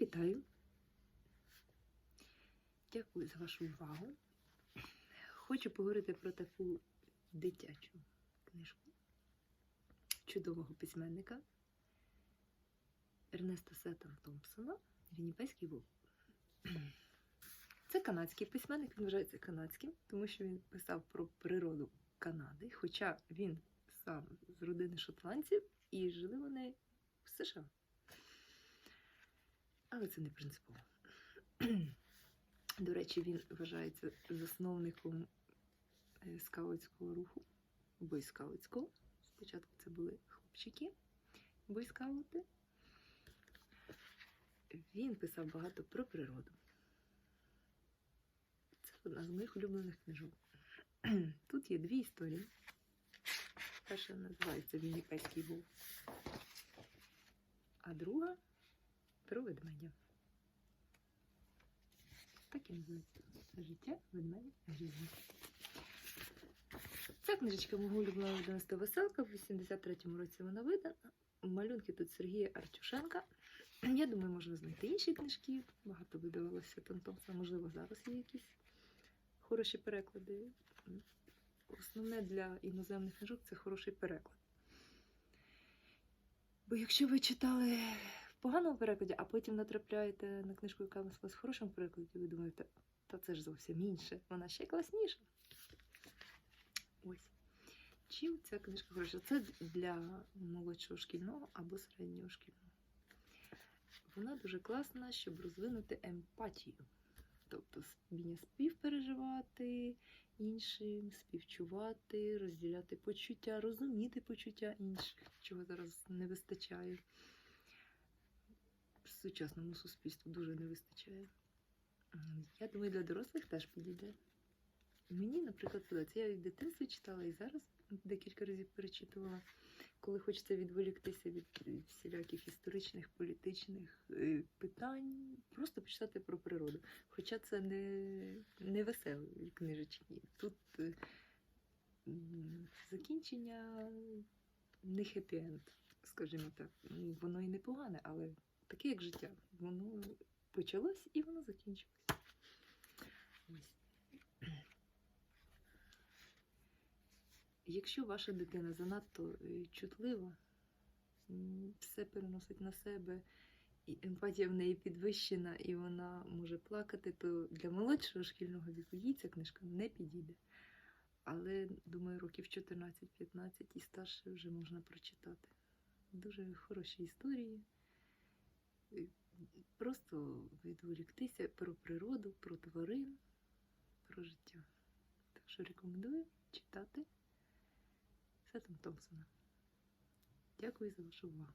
Всіх вітаю. Дякую за вашу увагу. Хочу поговорити про таку дитячу книжку чудового письменника Ернеста Сеттон Томпсона Вінніпейський вовк. Це канадський письменник, він вважається канадським, тому що він писав про природу Канади, хоча він сам з родини шотландців і жили вони в США. Але це не принципово. До речі, він вважається засновником е, скаутського руху, бойскаутського. Спочатку це були хлопчики, бойскаути. Він писав багато про природу. Це одна з моїх улюблених книжок. Тут є дві історії. Перша називається Вінніпецький вовк, а друга про ведмедя. Так і називається життя ведмедя грізні. Ця книжечка мого улюбленого видавництва веселка. В 83-му році вона видана. Малюнки тут Сергія Артюшенка. Я думаю, можна знайти інші книжки. Багато видавалося Томса. Можливо, зараз є якісь хороші переклади. Основне для іноземних книжок це хороший переклад. Бо якщо ви читали поганому перекладі, а потім натрапляєте на книжку, яка вас в хорошому перекладі, ви думаєте, та це ж зовсім інше, вона ще класніша. Ось. Чим ця книжка хороша? Це для молодшого шкільного або середнього шкільного. Вона дуже класна, щоб розвинути емпатію. Тобто вміння співпереживати іншим, співчувати, розділяти почуття, розуміти почуття інших, чого зараз не вистачає. Сучасному суспільству дуже не вистачає. Я думаю, для дорослих теж підійде. Мені, наприклад, подобається. Я і в дитинстві читала, і зараз декілька разів перечитувала, коли хочеться відволіктися від всіляких історичних, політичних е, питань, просто почитати про природу. Хоча це не, не веселі книжечки. Тут е, закінчення не хеппі-енд, скажімо так. Воно і не погане, але таке як життя. Воно почалось і воно закінчилось. Ось. Якщо ваша дитина занадто е, чутлива, все переносить на себе, і емпатія в неї підвищена, і вона може плакати, то для молодшого шкільного віку їй ця книжка не підійде. Але, думаю, років 14-15 і старше вже можна прочитати. Дуже хороші історії. Просто відволіктися про природу, про тварин, про життя. Так що рекомендую читати Сетом Томпсона. Дякую за вашу увагу.